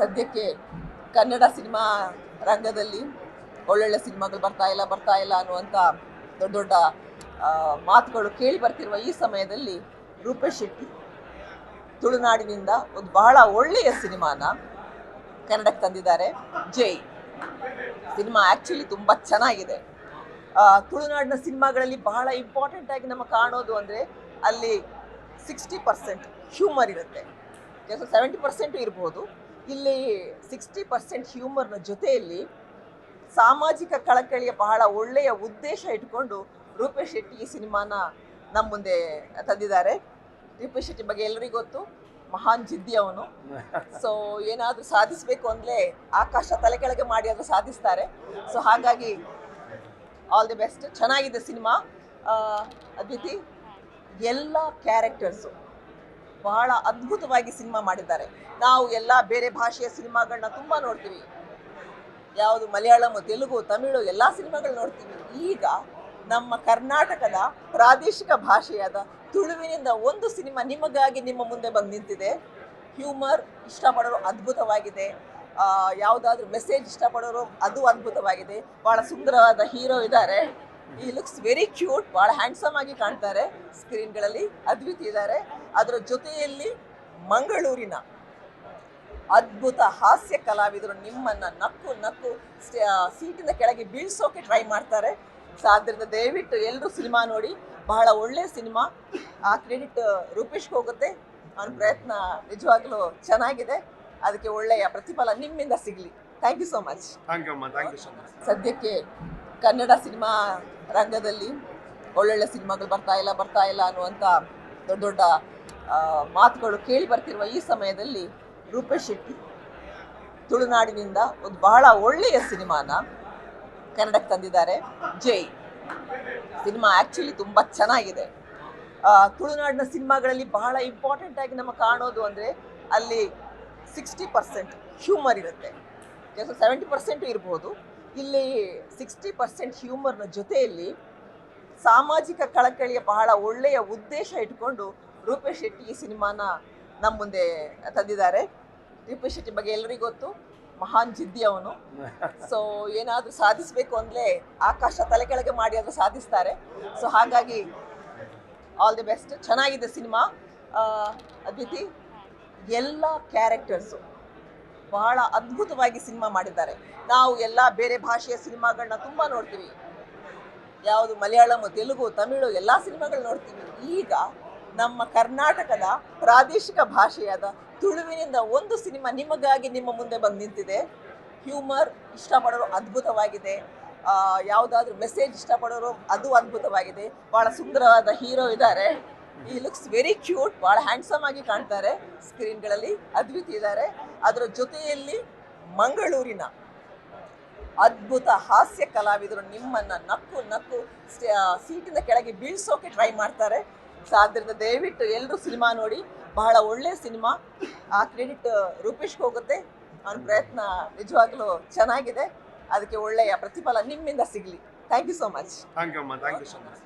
ಸದ್ಯಕ್ಕೆ ಕನ್ನಡ ಸಿನಿಮಾ ರಂಗದಲ್ಲಿ ಒಳ್ಳೊಳ್ಳೆ ಸಿನಿಮಾಗಳು ಬರ್ತಾ ಇಲ್ಲ ಬರ್ತಾ ಇಲ್ಲ ಅನ್ನುವಂಥ ದೊಡ್ಡ ದೊಡ್ಡ ಮಾತುಗಳು ಕೇಳಿ ಬರ್ತಿರುವ ಈ ಸಮಯದಲ್ಲಿ ರೂಪೇಶ್ ಶೆಟ್ಟಿ ತುಳುನಾಡಿನಿಂದ ಒಂದು ಬಹಳ ಒಳ್ಳೆಯ ಸಿನಿಮಾನ ಕನ್ನಡಕ್ಕೆ ತಂದಿದ್ದಾರೆ. ಜೈ. ಸಿನಿಮಾ ಆ್ಯಕ್ಚುಲಿ ತುಂಬ ಚೆನ್ನಾಗಿದೆ. ತುಳುನಾಡಿನ ಸಿನಿಮಾಗಳಲ್ಲಿ ಬಹಳ ಇಂಪಾರ್ಟೆಂಟ್ ಆಗಿ ನಮ್ಮ ಕಾಣೋದು ಅಂದರೆ ಅಲ್ಲಿ ಸಿಕ್ಸ್ಟಿ ಪರ್ಸೆಂಟ್ ಹ್ಯೂಮರ್ ಇರುತ್ತೆ. ಸೆವೆಂಟಿ ಪರ್ಸೆಂಟು ಇರ್ಬೋದು. ಇಲ್ಲಿ ಸಿಕ್ಸ್ಟಿ ಪರ್ಸೆಂಟ್ ಹ್ಯೂಮರ್ನ ಜೊತೆಯಲ್ಲಿ ಸಾಮಾಜಿಕ ಕಳಕಳಿಯ ಬಹಳ ಒಳ್ಳೆಯ ಉದ್ದೇಶ ಇಟ್ಕೊಂಡು ರೂಪೇಶ್ ಶೆಟ್ಟಿ ಈ ಸಿನಿಮಾನ ನಮ್ಮ ಮುಂದೆ ತಂದಿದ್ದಾರೆ. ರೂಪೇಶ್ ಶೆಟ್ಟಿ ಬಗ್ಗೆ ಎಲ್ಲರಿಗೂ ಗೊತ್ತು. ಮಹಾನ್ ಜಿದ್ದಿ ಅವನು. ಸೊ ಏನಾದರೂ ಸಾಧಿಸಬೇಕು ಅಂದರೆ ಆಕಾಶ ತಲೆ ಕೆಳಗೆ ಮಾಡಿ ಅದು ಸಾಧಿಸ್ತಾರೆ. ಸೊ ಹಾಗಾಗಿ ಆಲ್ ದಿ ಬೆಸ್ಟ್ ಚೆನ್ನಾಗಿದೆ ಸಿನಿಮಾ. ಅದಿತಿ, ಎಲ್ಲ ಕ್ಯಾರೆಕ್ಟರ್ಸು ಬಹಳ ಅದ್ಭುತವಾಗಿ ಸಿನಿಮಾ ಮಾಡಿದ್ದಾರೆ. ನಾವು ಎಲ್ಲ ಬೇರೆ ಭಾಷೆಯ ಸಿನಿಮಾಗಳನ್ನ ತುಂಬ ನೋಡ್ತೀವಿ. ಯಾವುದು ಮಲಯಾಳಂ, ತೆಲುಗು, ತಮಿಳು ಎಲ್ಲ ಸಿನಿಮಾಗಳು ನೋಡ್ತೀವಿ. ಈಗ ನಮ್ಮ ಕರ್ನಾಟಕದ ಪ್ರಾದೇಶಿಕ ಭಾಷೆಯಾದ ತುಳುವಿನಿಂದ ಒಂದು ಸಿನಿಮಾ ನಿಮಗಾಗಿ ನಿಮ್ಮ ಮುಂದೆ ಬಂದು ನಿಂತಿದೆ. ಹ್ಯೂಮರ್ ಇಷ್ಟಪಡೋರು ಅದ್ಭುತವಾಗಿದೆ. ಯಾವುದಾದ್ರೂ ಮೆಸೇಜ್ ಇಷ್ಟಪಡೋರು ಅದು ಅದ್ಭುತವಾಗಿದೆ. ಭಾಳ ಸುಂದರವಾದ ಹೀರೋ ಇದ್ದಾರೆ. ಈ ಲುಕ್ಸ್ ವೆರಿ ಕ್ಯೂಟ್ ಭಾಳ ಹ್ಯಾಂಡ್ಸಮ್ ಆಗಿ ಕಾಣ್ತಾರೆ ಸ್ಕ್ರೀನ್ಗಳಲ್ಲಿ ಅದ್ವಿತಿ ಇದ್ದಾರೆ ಅದರ ಜೊತೆಯಲ್ಲಿ ಮಂಗಳೂರಿನ ಅದ್ಭುತ ಹಾಸ್ಯ ಕಲಾವಿದರು ನಿಮ್ಮನ್ನ ನಕ್ಕು ನಕ್ಕು ಸೀಟಿನ ಕೆಳಗೆ ಬೀಳ್ಸೋಕೆ ಟ್ರೈ ಮಾಡ್ತಾರೆ. ಸೊ ಆದ್ದರಿಂದ ದಯವಿಟ್ಟು ಎಲ್ಲರೂ ಸಿನಿಮಾ ನೋಡಿ. ಬಹಳ ಒಳ್ಳೆಯ ಸಿನಿಮಾ. ಆ ಕ್ರೆಡಿಟ್ ರೂಪೇಶ್ಗೆ ಹೋಗುತ್ತೆ. ಅವನ ಪ್ರಯತ್ನ ನಿಜವಾಗ್ಲೂ ಚೆನ್ನಾಗಿದೆ. ಅದಕ್ಕೆ ಒಳ್ಳೆಯ ಪ್ರತಿಫಲ ನಿಮ್ಮಿಂದ ಸಿಗಲಿ. ಥ್ಯಾಂಕ್ ಯು ಸೊ ಮಚ್ ಸದ್ಯಕ್ಕೆ ಕನ್ನಡ ಸಿನಿಮಾ ರಂಗದಲ್ಲಿ ಒಳ್ಳೊಳ್ಳೆ ಸಿನಿಮಾಗಳು ಬರ್ತಾ ಇಲ್ಲ ಬರ್ತಾ ಇಲ್ಲ ಅನ್ನುವಂಥ ದೊಡ್ಡ ದೊಡ್ಡ ಮಾತುಗಳು ಕೇಳಿ ಬರ್ತಿರುವ ಈ ಸಮಯದಲ್ಲಿ ರೂಪೇಶ್ ಶೆಟ್ಟಿ ತುಳುನಾಡಿನಿಂದ ಒಂದು ಬಹಳ ಒಳ್ಳೆಯ ಸಿನಿಮಾನ ಕನ್ನಡಕ್ಕೆ ತಂದಿದ್ದಾರೆ. ಜೈ. ಸಿನಿಮಾ ಆ್ಯಕ್ಚುಲಿ ತುಂಬ ಚೆನ್ನಾಗಿದೆ. ತುಳುನಾಡಿನ ಸಿನಿಮಾಗಳಲ್ಲಿ ಬಹಳ ಇಂಪಾರ್ಟೆಂಟ್ ಆಗಿ ನಮ್ಮ ಕಾಣೋದು ಅಂದರೆ ಅಲ್ಲಿ ಸಿಕ್ಸ್ಟಿ ಪರ್ಸೆಂಟ್ ಹ್ಯೂಮರ್ ಇರುತ್ತೆ. ಕೆಲಸ ಸೆವೆಂಟಿ ಪರ್ಸೆಂಟು ಇರ್ಬೋದು. ಇಲ್ಲಿ ಸಿಕ್ಸ್ಟಿ ಪರ್ಸೆಂಟ್ ಹ್ಯೂಮರ್ನ ಜೊತೆಯಲ್ಲಿ ಸಾಮಾಜಿಕ ಕಳಕಳಿಯ ಬಹಳ ಒಳ್ಳೆಯ ಉದ್ದೇಶ ಇಟ್ಕೊಂಡು ರೂಪೇಶ್ ಶೆಟ್ಟಿ ಈ ಸಿನಿಮಾನ ನಮ್ಮ ಮುಂದೆ ತಂದಿದ್ದಾರೆ. ರೂಪೇಶ್ ಶೆಟ್ಟಿ ಬಗ್ಗೆ ಎಲ್ಲರಿಗೂ ಗೊತ್ತು. ಮಹಾನ್ ಜಿದ್ದಿ ಅವನು. ಸೊ ಏನಾದರೂ ಸಾಧಿಸಬೇಕು ಅಂದರೆ ಆಕಾಶ ತಲೆ ಕೆಳಗೆ ಮಾಡಿ ಅದು ಸಾಧಿಸ್ತಾರೆ. ಸೊ ಹಾಗಾಗಿ ಆಲ್ ದಿ ಬೆಸ್ಟ್ ಚೆನ್ನಾಗಿದೆ ಸಿನಿಮಾ. ಅದಿತಿ ಎಲ್ಲ ಕ್ಯಾರೆಕ್ಟರ್ಸು ಬಹಳ ಅದ್ಭುತವಾಗಿ ಸಿನಿಮಾ ಮಾಡಿದ್ದಾರೆ. ನಾವು ಎಲ್ಲ ಬೇರೆ ಭಾಷೆಯ ಸಿನಿಮಾಗಳನ್ನ ತುಂಬ ನೋಡ್ತೀವಿ. ಯಾವುದು ಮಲಯಾಳಂ ತೆಲುಗು, ತಮಿಳು ಎಲ್ಲ ಸಿನಿಮಾಗಳು ನೋಡ್ತೀವಿ. ಈಗ ನಮ್ಮ ಕರ್ನಾಟಕದ ಪ್ರಾದೇಶಿಕ ಭಾಷೆಯಾದ ತುಳುವಿನಿಂದ ಒಂದು ಸಿನಿಮಾ ನಿಮಗಾಗಿ ನಿಮ್ಮ ಮುಂದೆ ಬಂದು ನಿಂತಿದೆ. ಹ್ಯೂಮರ್ ಇಷ್ಟಪಡೋರು ಅದ್ಭುತವಾಗಿದೆ. ಯಾವುದಾದ್ರೂ ಮೆಸೇಜ್ ಇಷ್ಟಪಡೋರು ಅದು ಅದ್ಭುತವಾಗಿದೆ. ಭಾಳ ಸುಂದರವಾದ ಹೀರೋ ಇದ್ದಾರೆ. ಈ ಲುಕ್ಸ್ ವೆರಿ ಕ್ಯೂಟ್ ಬಹಳ ಹ್ಯಾಂಡ್ಸಮ್ ಆಗಿ ಕಾಣ್ತಾರೆ ಸ್ಕ್ರೀನ್ಗಳಲ್ಲಿ ಅದ್ವಿತಿ ಇದ್ದಾರೆ. ಅದರ ಜೊತೆಯಲ್ಲಿ ಮಂಗಳೂರಿನ ಅದ್ಭುತ ಹಾಸ್ಯ ಕಲಾವಿದರು ನಿಮ್ಮನ್ನ ನಕ್ಕು ನಕ್ಕು ಸೀಟಿನ ಕೆಳಗೆ ಬೀಳ್ಸೋಕೆ ಟ್ರೈ ಮಾಡ್ತಾರೆ. ಸೊ ಆದ್ದರಿಂದ ದಯವಿಟ್ಟು ಎಲ್ಲರೂ ಸಿನಿಮಾ ನೋಡಿ. ಬಹಳ ಒಳ್ಳೆಯ ಸಿನಿಮಾ. ಆ ಕ್ರೆಡಿಟ್ ರೂಪೇಶ್ಗೆ ಹೋಗುತ್ತೆ. ಅವನ ಪ್ರಯತ್ನ ನಿಜವಾಗ್ಲೂ ಚೆನ್ನಾಗಿದೆ. ಅದಕ್ಕೆ ಒಳ್ಳೆಯ ಪ್ರತಿಫಲ ನಿಮ್ಮಿಂದ ಸಿಗಲಿ. Thank you so much thank you so much